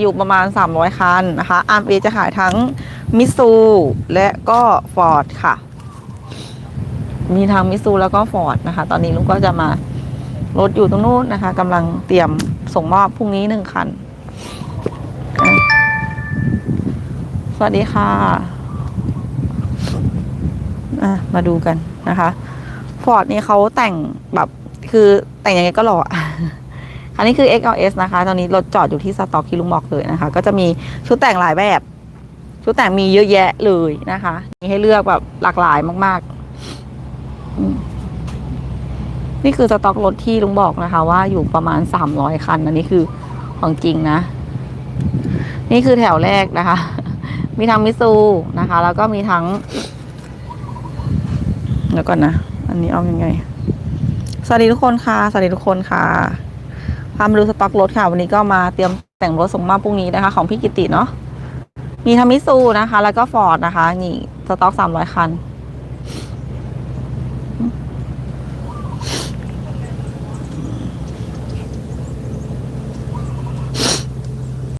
อยู่ประมาณ 300 คันนะคะ RMA จะขายทั้งมิซูและก็ฟอร์ดค่ะ มีทางมิซูแล้วก็ฟอร์ดนะคะ ตอนนี้ลุงก็จะมารถอยู่ตรงนู้นนะคะกำลังเตรียมส่งมอบพรุ่งนี้หนึ่งคัน สวัสดีค่ะะมาดูกันนะคะ ฟอร์ดนี่เขาแต่งแบบคือแต่งยังไงก็หล่ออะ อันนี้คือ XLS นะคะ ตอนนี้รถจอดอยู่ที่สต็อกที่ลุงบอกเลยนะคะ ก็จะมีชุดแต่งหลายแบบ ชุดแต่งมีเยอะแยะเลยนะคะ มีให้เลือกแบบหลากหลายมากๆ นี่คือสต็อกรถที่ลุงบอกนะคะ ว่าอยู่ประมาณสามร้อยคัน อันนี้คือของจริงนะ นี่คือแถวแรกนะคะ มีทั้งมิซูนะคะ แล้วก็มีทั้งเดี๋ยวก่อนนะ อันนี้เอายังไง สวัสดีทุกคนค่ะ สวัสดีทุกคนค่ะ พามาดูสต็อกรถค่ะ วันนี้ก็มาเตรียมแต่งรถส่งมอบพรุ่งนี้นะคะ ของพี่กิติเนาะมีทามิซูนะคะ แล้วก็ฟอร์ดนะคะ นี่สต็อกสามร้อยคัน